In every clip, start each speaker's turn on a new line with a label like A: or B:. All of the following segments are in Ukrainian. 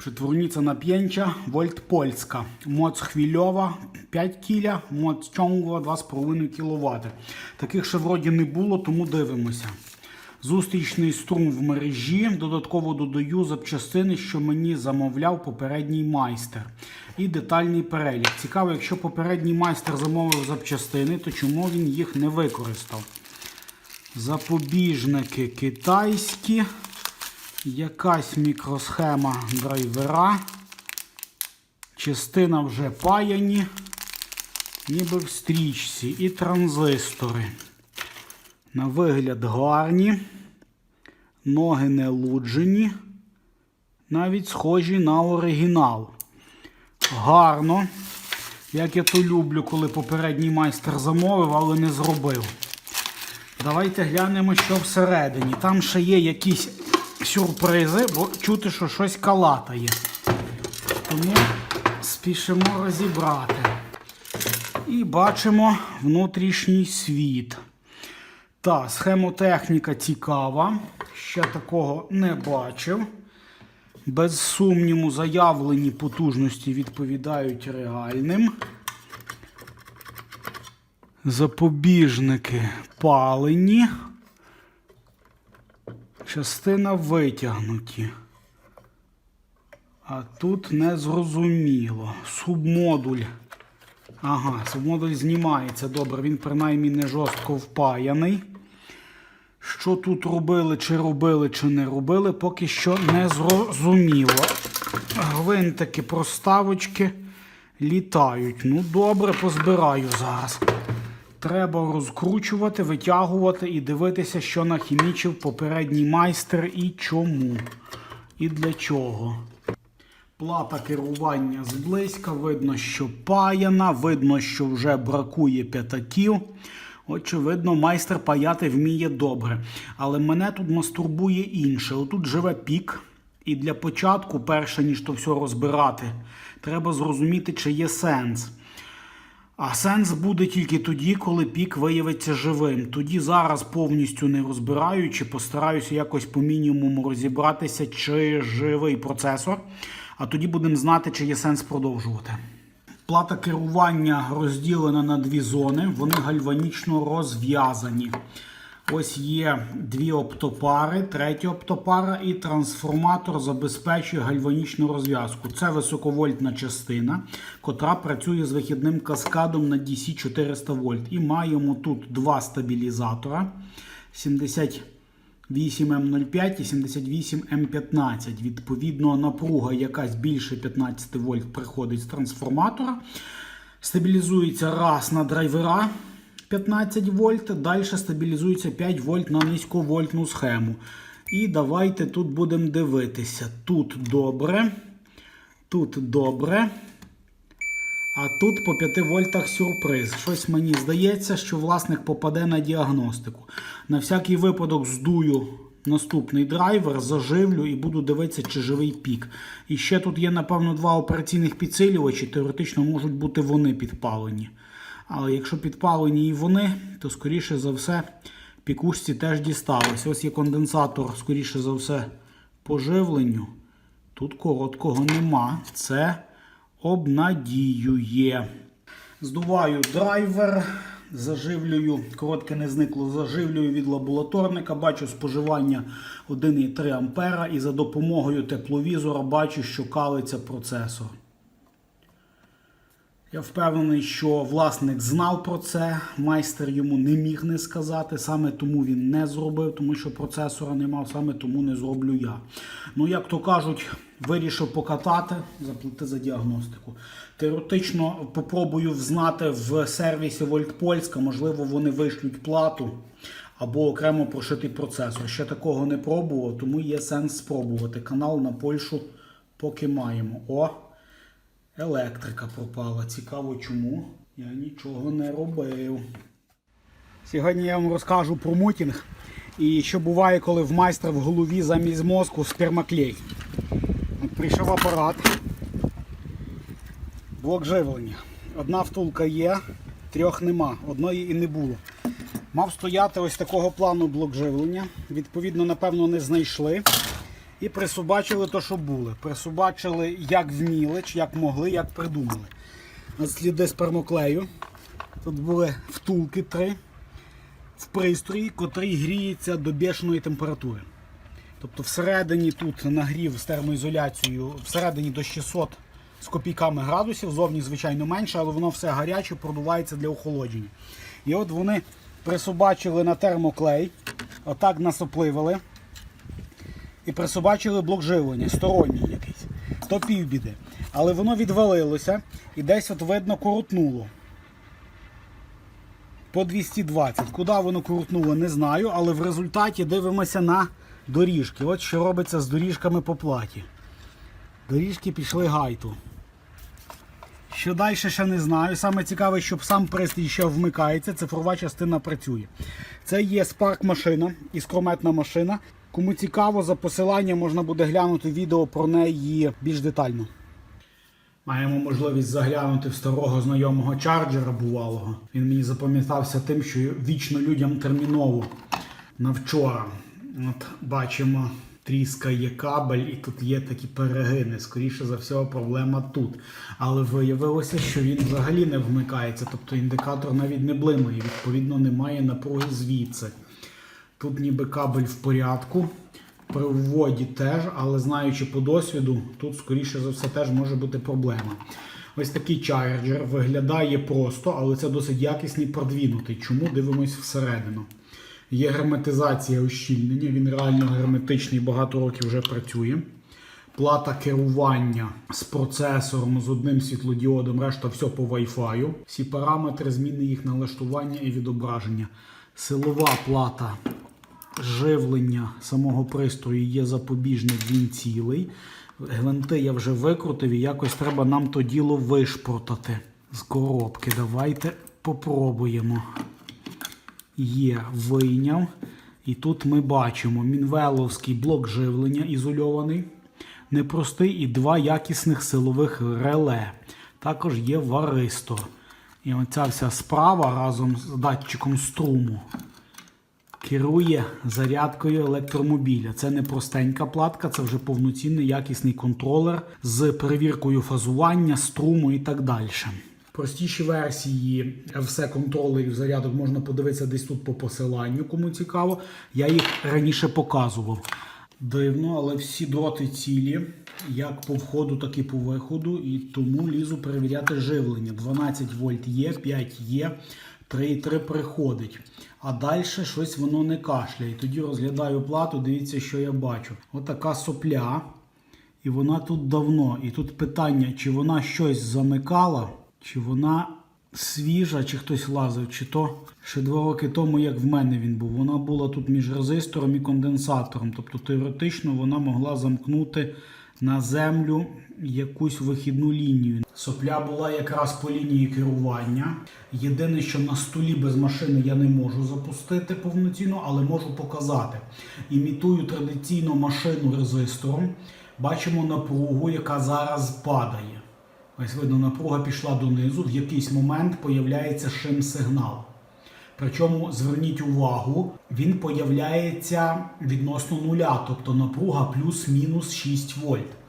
A: Przetwornica napięcia, Volt Polska. Moc chwильова 5 кіля, моц ciągła 2,5 кВт. Таких ще вроді не було, тому дивимося. Зустрічний струм в мережі. Додатково додаю запчастини, що мені замовляв попередній майстер. І детальний перелік. Цікаво, якщо попередній майстер замовив запчастини, то чому він їх не використав? Запобіжники китайські. Якась мікросхема драйвера. Частина вже паяні, ніби в стрічці. І транзистори. На вигляд гарні. Ноги не луджені. Навіть схожі на оригінал. Гарно. Як я то люблю, коли попередній майстер замовив, але не зробив. Давайте глянемо, що всередині. Там ще є якісь сюрпризи, бо чути, що щось калатає. Тому спішимо розібрати. І бачимо внутрішній світ. Та, схемотехніка цікава. Ще такого не бачив. Без сумніву, заявлені потужності відповідають реальним. Запобіжники палені. Частина витягнуті. А тут не зрозуміло. Субмодуль. Ага, субмодуль знімається. Добре, він принаймні не жорстко впаяний. Що тут робили, чи робили, чи не робили, поки що не зрозуміло. Гвинтики, проставочки літають. Ну, добре, позбираю зараз. Треба розкручувати, витягувати і дивитися, що нахімічив попередній майстер і чому. І для чого. Плата керування зблизька, видно, що паяна, видно, що вже бракує п'ятаків. Очевидно, майстер паяти вміє добре. Але мене тут мастурбує інше. Отут живе пік. І для початку, перше ніж то все розбирати, треба зрозуміти, чи є сенс. А сенс буде тільки тоді, коли пік виявиться живим. Тоді зараз повністю не розбираючи, постараюся якось по мінімуму розібратися, чи живий процесор. А тоді будемо знати, чи є сенс продовжувати. Плата керування розділена на дві зони, вони гальванічно розв'язані. Ось є дві оптопари, третя оптопара і трансформатор забезпечує гальванічну розв'язку. Це високовольтна частина, котра працює з вихідним каскадом на DC 400 вольт. І маємо тут два стабілізатора 78М05 і 78М15. Відповідно, напруга якась більше 15 вольт приходить з трансформатора. Стабілізується раз на драйвера. 15 вольт, далі стабілізується 5 вольт на низьковольтну схему. І давайте тут будемо дивитися. Тут добре, тут добре. А тут по 5 вольтах сюрприз. Щось мені здається, що власник попаде на діагностику. На всякий випадок здую наступний драйвер, заживлю і буду дивитися, чи живий пік. І ще тут є, напевно, два операційних підсилювачі. Теоретично можуть бути вони підпалені. Але якщо підпалені і вони, то скоріше за все пікушці теж дісталось. Ось є конденсатор, скоріше за все, по живленню. Тут короткого нема. Це обнадіює. Здуваю драйвер, заживлюю, коротке не зникло, заживлюю від лабораторника, бачу споживання 1,3 А і за допомогою тепловізора бачу, що калиться процесор. Я впевнений, що власник знав про це, майстер йому не міг не сказати, саме тому він не зробив, тому що процесора не мав, саме тому не зроблю я. Ну, як то кажуть, вирішив покатати, заплати за діагностику. Теоретично попробую взнати в сервісі Вольтпольська, можливо, вони вишлють плату або окремо прошитий процесор. Ще такого не пробував, тому є сенс спробувати. Канал на Польщу поки маємо. О! Електрика пропала. Цікаво чому. Я нічого не робив. Сьогодні я вам розкажу про мутінг. І що буває, коли в майстра в голові замість мозку спермаклей. От прийшов апарат. Блок живлення. Одна втулка є, трьох нема, одної і не було. Мав стояти ось такого плану блок живлення. Відповідно, напевно, не знайшли. І присобачили то, що були. Присобачили, як вміли, чи як могли, як придумали. На сліди спермоклею. Тут були втулки три в пристрої, котрий гріється до бешеної температури. Тобто всередині тут нагрів з термоізоляцією, всередині до 600 з копійками градусів, зовні, звичайно, менше, але воно все гаряче, продувається для охолодження. І от вони присобачили на термоклей, отак насопливали і присобачили блок живлення, сторонній якийсь. То півбіди. Але воно відвалилося і десь от видно коротнуло. По 220. Куди воно крутнуло, не знаю, але в результаті дивимося на доріжки. От що робиться з доріжками по платі. Доріжки пішли гайту. Що далі ще не знаю. Саме цікаве, щоб сам пристрій ще вмикається, цифрова частина працює. Це є спарк машина, іскрометна машина. Кому цікаво, за посиланням можна буде глянути відео про неї більш детально. Маємо можливість заглянути в старого знайомого чарджера бувалого. Він мені запам'ятався тим, що вічно людям терміново на вчора. От бачимо, тріскає кабель, і тут є такі перегини. Скоріше за все, проблема тут. Але виявилося, що він взагалі не вмикається, тобто індикатор навіть не блимає, відповідно, немає напруги звідси. Тут ніби кабель в порядку. При вводі теж, але знаючи по досвіду, тут, скоріше за все, теж може бути проблема. Ось такий чарджер виглядає просто, але це досить якісний продвінутий. Чому дивимось всередину? Є герметизація ущільнення, він реально герметичний, багато років вже працює. Плата керування з процесором, з одним світлодіодом, решта все по Wi-Fi. Всі параметри, зміни їх налаштування і відображення. Силова плата живлення самого пристрою є запобіжник, він цілий. Гвинти я вже викрутив і якось треба нам то діло вишпортати з коробки. Давайте попробуємо. Є, вийняв. І тут ми бачимо мінвеловський блок живлення ізольований, непростий і два якісних силових реле. Також є варистор. І оця вся справа разом з датчиком струму керує зарядкою електромобіля. Це не простенька платка, це вже повноцінний якісний контролер з перевіркою фазування, струму і так далі. Простіші версії все контролерів зарядок можна подивитися десь тут по посиланню, кому цікаво. Я їх раніше показував. Дивно, але всі дроти цілі, як по входу, так і по виходу. І тому лізу перевіряти живлення. 12 вольт є, 5 є, 3,3 приходить. А далі щось воно не кашляє. Тоді розглядаю плату, дивіться, що я бачу. Отака сопля. І вона тут давно. І тут питання, чи вона щось замикала, чи вона свіжа, чи хтось лазив, чи то ще два роки тому, як в мене він був. Вона була тут між резистором і конденсатором. Тобто теоретично вона могла замкнути на землю якусь вихідну лінію. Сопля була якраз по лінії керування. Єдине, що на столі без машини я не можу запустити повноцінно, але можу показати. Імітую традиційну машину резистором. Бачимо напругу, яка зараз падає. Ось видно, напруга пішла донизу, в якийсь момент появляється шим-сигнал. Причому зверніть увагу, він появляється відносно нуля, тобто напруга плюс-мінус 6 вольт.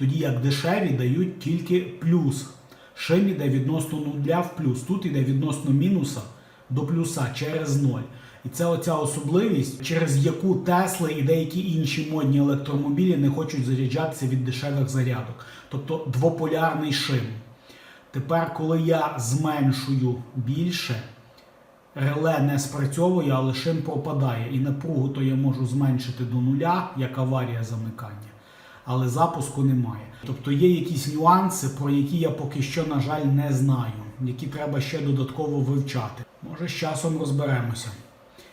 A: Тоді як дешеві дають тільки плюс. Шим іде відносно нуля в плюс. Тут іде відносно мінуса до плюса через ноль. І це оця особливість, через яку Тесли і деякі інші модні електромобілі не хочуть заряджатися від дешевих зарядок. Тобто двополярний шим. Тепер, коли я зменшую більше, реле не спрацьовує, але шим пропадає. І напругу то я можу зменшити до нуля, як аварія замикання. Але запуску немає. Тобто є якісь нюанси, про які я поки що, на жаль, не знаю, які треба ще додатково вивчати. Може, з часом розберемося.